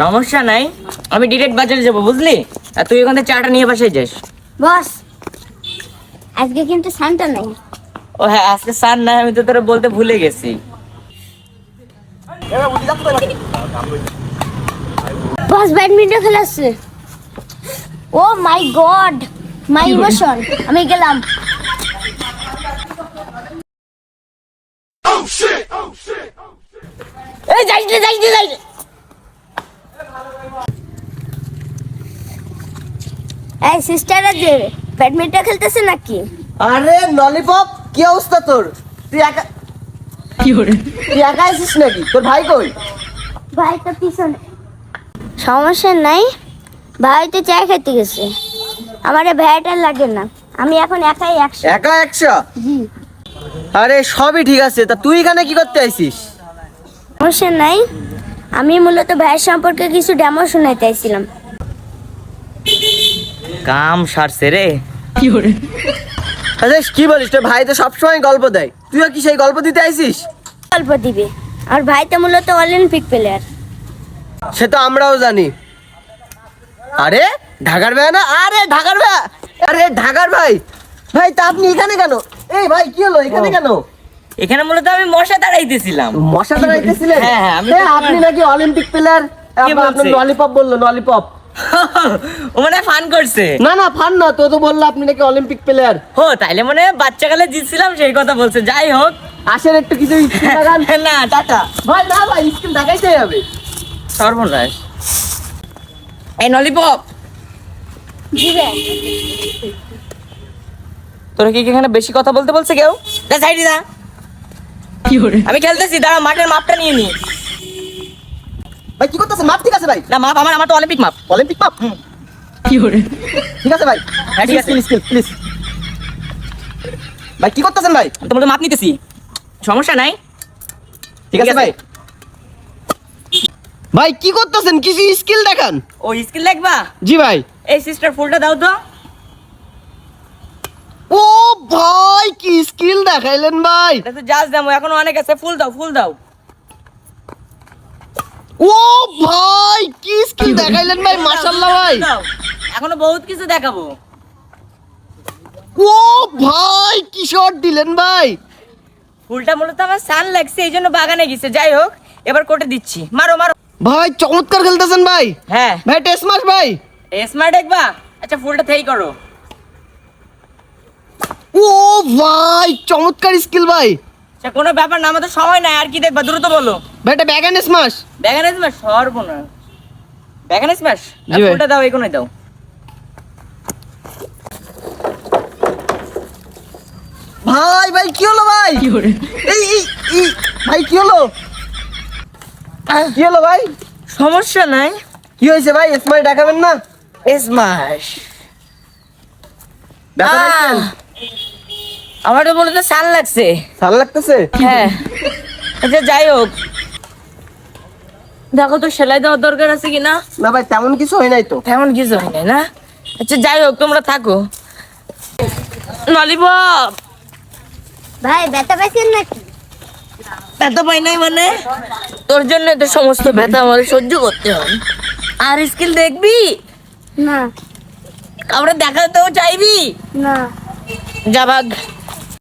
সমস্যা নাই। আমি ডিরেক্ট বাজারে যাব বুঝলি? আর তুই ওখান থেকে চাটা নিয়ে বাসায় যাস। বস আজকে কিন্তু সানটা নেই। ও হ্যাঁ আজকে সার না আমি তো তোরা বলতে ভুলে গেছি। বস ব্যাডমিন্টন খেলাচ্ছে oh my god my emotion আমি গেলাম। এই যাইস রে যাইস রে যাইস রে। এই সিস্টার যে ব্যাডমিন্টন খেলতেছে নাকি? আরে ললিপপ কি অবস্থা তোর? তুই একা তুই একা আছিস নাকি? তোর ভাই কই? ভাই তো পিছনে। সমস্যা নাই। ভাই তো চা খেতে গেছে। আমার ভাইটা লাগে না। আমি এখন একাই একশো একা একশো? আরে সবই ঠিক আছে। তা তুই এখানে কি করতে আইছিস? সমস্যা নাই। আমি মূলত ভাইয়ের সম্পর্কে কিছু ডেমো শোনাইতে আইছিলাম। কাম সারছে রে। আরে কি বলিস তোর ভাই তো সবসময় গল্প দেয়। তুইও কি সেই গল্প দিতে আইছিস গল্প দিবে। আর ভাই তো মূলত অলিম্পিক প্লেয়ার সে তো আমরাও জানি। আরে ঢাকার ভাই না? আরে ঢাকার ভাই! আরে ঢাকার ভাই! ভাই তা আপনি এখানে কেন? এই ভাই কি হলো? এখানে কেন? এখানে মূলত আমি মশা দাঁড়াইতেছিলাম মশা দাঁড়াইতেছিলেন হ্যাঁ, হ্যাঁ, আপনি নাকি অলিম্পিক প্লেয়ার কে আপনার ললিপপ বলল ললিপপ ও মানে ফান করছে। না না ফান না তো তো বলল আপনি নাকি অলিম্পিক প্লেয়ার হো তাইলে মানে বাচ্চাকালে জিতছিলাম সেই কথা বলছে। যাই হোক। আসেন একটু কিছু স্কিল না টাটা। ভাই না ভাই স্কিল দেখাইতে হবে। সর্বনাশ। এই নলিপপ। তোরা কি এখানে বেশি কথা বলতে বলছে কেউ? সাইডে যা আমি খেলতেছি দাঁড়া মাঠের মাপটা নিয়ে নি। ভাই কি করতেছেন? মাপ ঠিক আছে ভাই? না মাপ আমার আমার তো অলিম্পিক মাপ। অলিম্পিক মাপ? ঠিক আছে ভাই। হ্যাঁ, ঠিক আছে। স্কিল প্লিজ ভাই কি করতেছেন ভাই? আমি তোমাদের মাপ নিতেছি। সমস্যা নাই। ঠিক আছে ভাই। ভাই কি করতেছেন? কিছু স্কিল দেখান। ও স্কিল দেখবা? জি ভাই। এই সিস্টার ফুলটা দাও তো। ও ভাই কি স্কিল দেখাইলেন ভাই। এটা তো জাজ দাম এখনও অনেক আছে। ফুল দাও ফুল দাও। ও ভাই কি স্কিল দেখাইলেন ভাই মাশাআল্লাহ ভাই। এখনও বহুত কিছু দেখাবো। ও ভাই কি শট দিলেন ভাই? ফুলটা মূলত আমার সান লাগছে এই জন্য বাগানে গেছে। যাই হোক এবার কোটে দিচ্ছি। মারো মারো। ভাই চমৎকার খেলতেছেন ভাই। হ্যাঁ। ভাই টেস্ট মাস ভাই। স্মার্ট দেখবা? আচ্ছা ফুলটা থেই করো। ও ভাই চমৎকার স্কিল ভাই। আচ্ছা কোনো ব্যাপার না আমাদের সময় নাই আর কি দেখবা? দ্রুত বলো। ভাই এটা ব্যাগ এন্ড স্মাশ ব্যাগান স্ম্যাশ সর্বনাশ। ব্যাগান ভাই। ফুলটা দাও এই কোনায় দাও। ভাই ভাই কি হলো ভাই? এই এই ভাই কি হলো? কি হলো ভাই? সমস্যা নাই। কি হয়েছে ভাই? স্মাইল দেখাবেন না? স্মাশ পাইছেন? আমার তো বলতে সাল লাগছে। ভালো লাগতেছে? হ্যাঁ। আচ্ছা যাই হোক। দেখো তো সেলাই দেওয়ার দরকার আছে কি না? না ভাই তেমন কিছু হয় নাই তো। তেমন কিছু হয় নাই না? আচ্ছা যাই হোক তোমরা থাকো। ললিপপ ভাই ব্যথা পাইছেন নাকি? ব্যথা পাই নাই মানে? তোর জন্য তো সমস্ত ব্যথা আমার সহ্য করতে হয়। আর স্কিল দেখবি? না। আমরা দেখাতেও চাইবি? না। যা ভাগ।